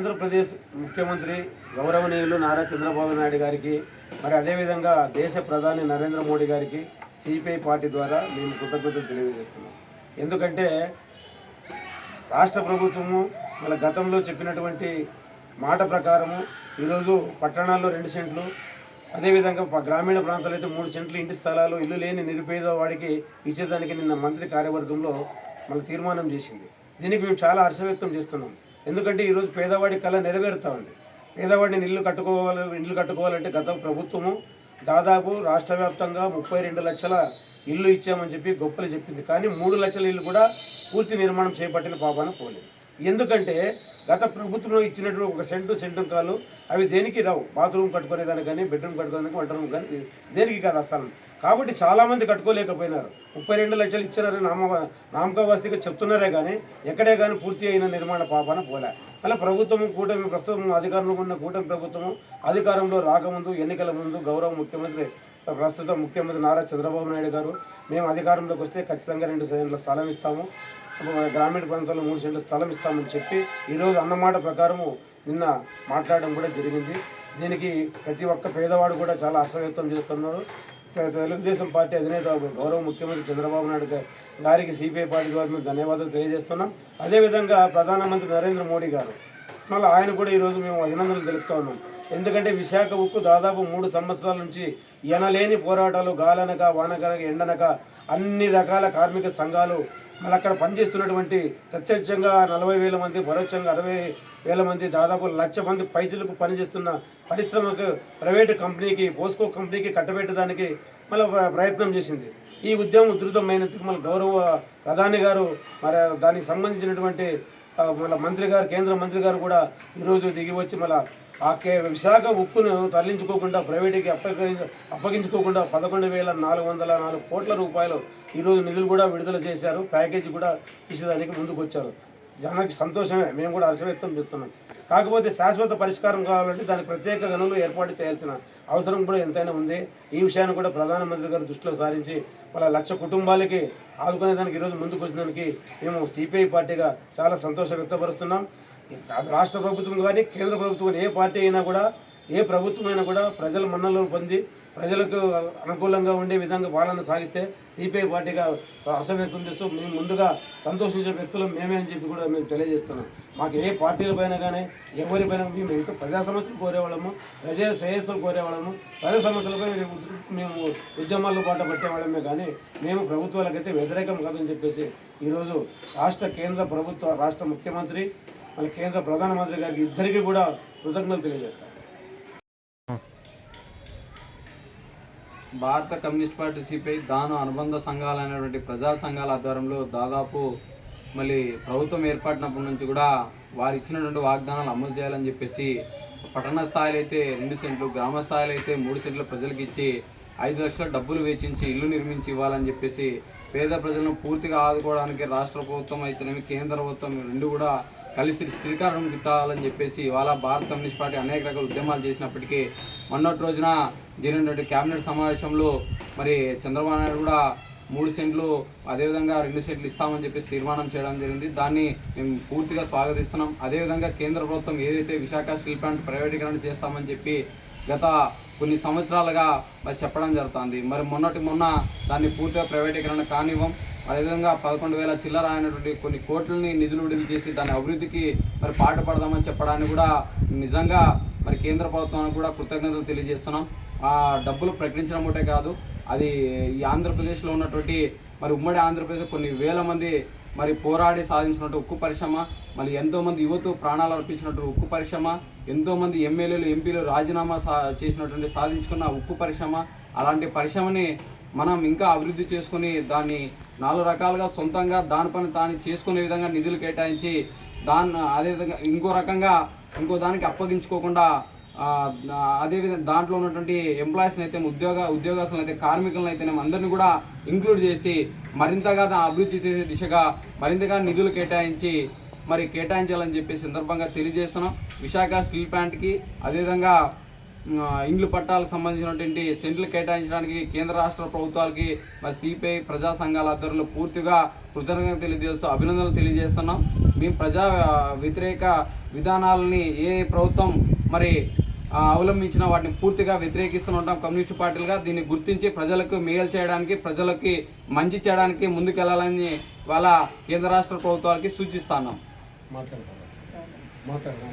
ఆంధ్రప్రదేశ్ ముఖ్యమంత్రి గౌరవనీయులు నారా చంద్రబాబు నాయుడు గారికి మరి అదేవిధంగా దేశ ప్రధాని నరేంద్ర మోడీ గారికి సిపిఐ పార్టీ ద్వారా మేము కృతజ్ఞతలు తెలియజేస్తున్నాం. ఎందుకంటే రాష్ట్ర ప్రభుత్వము మన గతంలో చెప్పినటువంటి మాట ప్రకారము ఈరోజు పట్టణాల్లో రెండు సెంట్లు అదేవిధంగా గ్రామీణ ప్రాంతాలు అయితే మూడు సెంట్లు ఇంటి స్థలాలు ఇల్లు లేని నిరుపేద వాడికి ఇచ్చేదానికి నిన్న మంత్రి కార్యవర్గంలో మన తీర్మానం చేసింది. దీనికి మేము చాలా హర్ష వ్యక్తం చేస్తున్నాం. ఎందుకంటే ఈరోజు పేదవాడి కళ నెరవేరుతా ఉంది పేదవాడిని ఇల్లు కట్టుకోవాలి ఇల్లు కట్టుకోవాలంటే గత ప్రభుత్వము దాదాపు రాష్ట్ర వ్యాప్తంగా ముప్పై రెండు లక్షల ఇల్లు ఇచ్చామని చెప్పి గొప్పలు చెప్పింది. కానీ మూడు లక్షల ఇల్లు కూడా పూర్తి నిర్మాణం చేపట్టిన పాపాన పోలేదు. ఎందుకంటే గత ప్రభుత్వం ఇచ్చినట్టు ఒక సెంటు సెంటు కాలు అవి దేనికి రావు? బాత్రూమ్ కట్టుకునేదానికి కానీ బెడ్రూమ్ కట్టుకునేదానికి వంట రూమ్ కానీ దేనికి కాదు అస్థలం కాబట్టి చాలామంది కట్టుకోలేకపోయినారు. ముప్పై రెండు లక్షలు ఇచ్చినారని నామ నామకావాస్తిగా చెప్తున్నారే కానీ ఎక్కడే కానీ పూర్తి అయిన నిర్మాణ పాపాన పోలే. అలా ప్రభుత్వం కూటమి ప్రస్తుతం అధికారంలో ఉన్న కూటమి ప్రభుత్వం అధికారంలో రాకముందు ఎన్నికల ముందు గౌరవ ముఖ్యమంత్రి ప్రస్తుతం ముఖ్యమంత్రి నారా చంద్రబాబు నాయుడు గారు మేము అధికారంలోకి వస్తే ఖచ్చితంగా రెండు సెంట్ల స్థలం ఇస్తాము. గ్రామీణ ప్రాంతాల్లో మూడు సెంట్ల స్థలం ఇస్తామని చెప్పి ఈరోజు అన్నమాట ప్రకారము నిన్న మాట్లాడడం కూడా జరిగింది. దీనికి ప్రతి ఒక్క పేదవాడు కూడా చాలా అసవ్యక్తం చేస్తున్నారు. తెలుగుదేశం పార్టీ అధినేత గౌరవ ముఖ్యమంత్రి చంద్రబాబు నాయుడు గారికి సిపిఐ పార్టీ ద్వారా మేము ధన్యవాదాలు తెలియజేస్తున్నాం. అదేవిధంగా ప్రధానమంత్రి నరేంద్ర మోడీ గారు మళ్ళీ ఆయన కూడా ఈరోజు మేము అభినందనలు తెలుపుతా ఉన్నాం. ఎందుకంటే విశాఖ ఉక్కు దాదాపు మూడు సంవత్సరాల నుంచి ఎనలేని పోరాటాలు గాలనక వానగనక ఎండనక అన్ని రకాల కార్మిక సంఘాలు మళ్ళీ అక్కడ పనిచేస్తున్నటువంటి ప్రత్యక్షంగా నలభై వేల మంది పరోక్షంగా అరవై వేల మంది దాదాపు లక్ష మంది పైచులకు పనిచేస్తున్న పరిశ్రమకు ప్రైవేటు కంపెనీకి పోస్కో కంపెనీకి కట్టబెట్టడానికి మళ్ళీ ప్రయత్నం చేసింది. ఈ ఉద్యమం ఉధృతమైనందుకు మళ్ళీ గౌరవ ప్రధాని గారు మరి దానికి సంబంధించినటువంటి మళ్ళీ మంత్రి గారు కేంద్ర మంత్రి గారు కూడా ఈరోజు దిగి వచ్చి మళ్ళీ ఆ విశాఖ ఉక్కును తరలించుకోకుండా ప్రైవేటుకి అప్పగించ అప్పగించుకోకుండా పదకొండు వేల నాలుగు వందల నాలుగు కోట్ల రూపాయలు ఈరోజు నిధులు కూడా విడుదల చేశారు. ప్యాకేజీ కూడా ఇచ్చేదానికి ముందుకు వచ్చారు జనానికి సంతోషమే. మేము కూడా హర్ష వ్యక్తం చేస్తున్నాం. కాకపోతే శాశ్వత పరిష్కారం కావాలంటే దానికి ప్రత్యేక గనులు ఏర్పాటు చేయాల్సిన అవసరం కూడా ఎంతైనా ఉంది. ఈ విషయాన్ని కూడా ప్రధానమంత్రి గారు దృష్టిలో సారించి వాళ్ళ లక్ష కుటుంబాలకి ఆదుకునే దానికి ఈరోజు ముందుకు వచ్చినందుకు మేము సిపిఐ పార్టీగా చాలా సంతోషం వ్యక్తపరుస్తున్నాం. రాష్ట్ర ప్రభుత్వం కానీ కేంద్ర ప్రభుత్వం ఏ పార్టీ అయినా కూడా ఏ ప్రభుత్వం అయినా కూడా ప్రజల మన్నలను పొంది ప్రజలకు అనుకూలంగా ఉండే విధంగా పాలన సాగిస్తే సిపిఐ పార్టీగా హర్ష చేస్తూ మేము ముందుగా సంతోషించే వ్యక్తులు మేమే అని చెప్పి కూడా మేము తెలియజేస్తున్నాం. మాకు ఏ పార్టీల పైన కానీ ఎవరిపైన మేము ఎంతో ప్రజా సమస్యలు కోరేవాళ్ళము ప్రజా శ్రేయస్సులు కోరేవాళ్ళము ప్రజా సమస్యలపై మేము మేము ఉద్యమాల్లో పాట పట్టేవాళ్ళమే కానీ మేము ప్రభుత్వాలకైతే వ్యతిరేకం కాదని చెప్పేసి ఈరోజు రాష్ట్ర కేంద్ర ప్రభుత్వ రాష్ట్ర ముఖ్యమంత్రి వాళ్ళ కేంద్ర ప్రధానమంత్రి గారికి ఇద్దరికీ కూడా కృతజ్ఞతలు తెలియజేస్తారు భారత కమ్యూనిస్ట్ పార్టీ సిపిఐ దాను అనుబంధ సంఘాలైనటువంటి ప్రజా సంఘాల ఆధ్వర్యంలో దాదాపు మళ్ళీ ప్రభుత్వం ఏర్పడినప్పటి నుంచి కూడా వారు ఇచ్చినటువంటి వాగ్దానాలు అమలు చేయాలని చెప్పేసి పట్టణ స్థాయిలో అయితే రెండు సెంట్లు గ్రామ స్థాయిలో అయితే మూడు సెంట్లు ప్రజలకు ఇచ్చి ఐదు లక్షల డబ్బులు వేచించి ఇల్లు నిర్మించి ఇవ్వాలని చెప్పేసి పేద ప్రజలను పూర్తిగా ఆదుకోవడానికి రాష్ట్ర ప్రభుత్వం అయితేనేమి కేంద్ర ప్రభుత్వం రెండు కూడా కలిసి శ్రీకారం చుట్టాలని చెప్పేసి ఇవాళ భారత కమ్యూనిస్ట్ పార్టీ అనేక రకాల ఉద్యమాలు చేసినప్పటికీ మొన్నటి రోజున జరిగినటువంటి కేబినెట్ సమావేశంలో మరి చంద్రబాబు నాయుడు కూడా మూడు సెంట్లు అదేవిధంగా రెండు సెంట్లు ఇస్తామని చెప్పేసి తీర్మానం చేయడం జరిగింది. దాన్ని మేము పూర్తిగా స్వాగతిస్తున్నాం. అదేవిధంగా కేంద్ర ప్రభుత్వం ఏదైతే విశాఖ స్టీల్ ప్లాంట్ ప్రైవేటీకరణ చేస్తామని చెప్పి గత కొన్ని సంవత్సరాలుగా మరి చెప్పడం జరుగుతుంది. మరి మొన్నటి మొన్న దాన్ని పూర్తిగా ప్రైవేటీకరణ కానివ్వం అదేవిధంగా పదకొండు వేల చిల్లర అయినటువంటి కొన్ని కోట్లని నిధులు విడుదల చేసి దాని అభివృద్ధికి మరి పాటుపడదామని చెప్పడానికి కూడా నిజంగా మరి కేంద్ర ప్రభుత్వానికి కూడా కృతజ్ఞతలు తెలియజేస్తున్నాం. ఆ డబ్బులు ప్రకటించడం ఒకటే కాదు అది ఈ ఆంధ్రప్రదేశ్లో ఉన్నటువంటి మరి ఉమ్మడి ఆంధ్రప్రదేశ్ కొన్ని వేల మంది మరి పోరాడి సాధించినటువంటి ఉక్కు పరిశ్రమ మళ్ళీ ఎంతోమంది యువత ప్రాణాలు అర్పించినట్టు ఉక్కు పరిశ్రమ ఎంతోమంది ఎమ్మెల్యేలు ఎంపీలు రాజీనామా సా చేసినటువంటి సాధించుకున్న ఉక్కు పరిశ్రమ అలాంటి పరిశ్రమని మనం ఇంకా అభివృద్ధి చేసుకుని దాన్ని నాలుగు రకాలుగా సొంతంగా దాని పని తాను చేసుకునే విధంగా నిధులు కేటాయించి దాన్ని అదేవిధంగా ఇంకో రకంగా ఇంకో దానికి అప్పగించుకోకుండా అదేవిధంగా దాంట్లో ఉన్నటువంటి ఎంప్లాయీస్ని అయితే ఉద్యోగ ఉద్యోగస్తులను అయితే కార్మికులను అయితే అందరినీ కూడా ఇంక్లూడ్ చేసి మరింతగా అభివృద్ధి చేసే దిశగా మరింతగా నిధులు కేటాయించి మరి కేటాయించాలని చెప్పి సందర్భంగా తెలియజేస్తున్నాం. విశాఖ స్టీల్ ప్లాంట్కి అదేవిధంగా ఇండ్లు పట్టాలకు సంబంధించినటువంటి సెంట్లు కేటాయించడానికి కేంద్ర రాష్ట్ర ప్రభుత్వాలకి మరి సిపిఐ ప్రజా సంఘాల ఆధ్వర్యంలో పూర్తిగా కృతజ్ఞత తెలియజేస్తూ అభినందనలు తెలియజేస్తున్నాం. మేము ప్రజా వ్యతిరేక విధానాలని ఏ ప్రభుత్వం మరి అవలంబించిన వాటిని పూర్తిగా వ్యతిరేకిస్తూ ఉంటాం కమ్యూనిస్ట్ పార్టీలుగా. దీన్ని గుర్తించి ప్రజలకు మేలు చేయడానికి ప్రజలకి మంచి చేయడానికి ముందుకెళ్ళాలని వాళ్ళ కేంద్ర రాష్ట్ర ప్రభుత్వాలకి సూచిస్తున్నాం. మాట్లాడతారు మాట్లాడదాం.